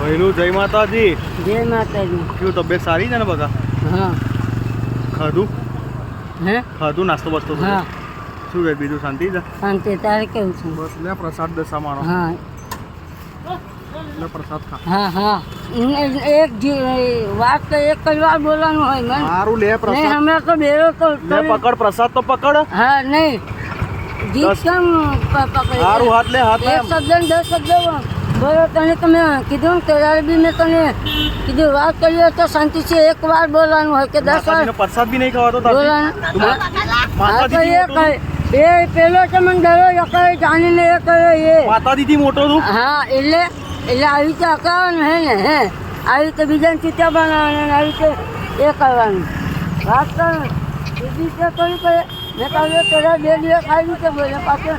ભૈલું જય માતાજી. જય માતાજી. કેવું તબિયત સારી છે ને બધા? હા. ખાધું? હે? ખાધું નાસ્તો બાસ્તો હા. શું કહે બીજું શાંતિ છે? શાંતિ તારે કેવું છે? બસ લે પ્રસાદ દશા માણો હા. લે પ્રસાદ ખા. હા હા. એક વાત તો એક જ વાર બોલવાનું હોય મને. સારું લે નહીં હમણાં તો બેરો તો લે પકડ પ્રસાદ તો પકડ. હા નહીં. જીત. કેમ પકડી સારું હાથ લે હાથ એક શબ્દ દસ શબ્દ બોલો તને તમે કીધું ને ત્યારે બી મેં તને કીધું વાત કરીએ તો શાંતિ છે એક વાર બોલવાનું હોય કે દસ વાર પ્રસાદ બી નહીં ખવાતો બોલવાનું. એ પેલો છે મને ડરો યકાય જાણીને એ કર્યો એ. દીધી મોટો તું હા એટલે એટલે આવી રીતે અકાવાનું હે ને હે? આવી રીતે બીજાને ચૂત્યા બનાવવાના આવી રીતે એ કરવાનું. વાત કરું બીજી રીતે કરવી પડે મેં કહ્યું પેલા બે દિવસ આવી રીતે બોલે પાછળ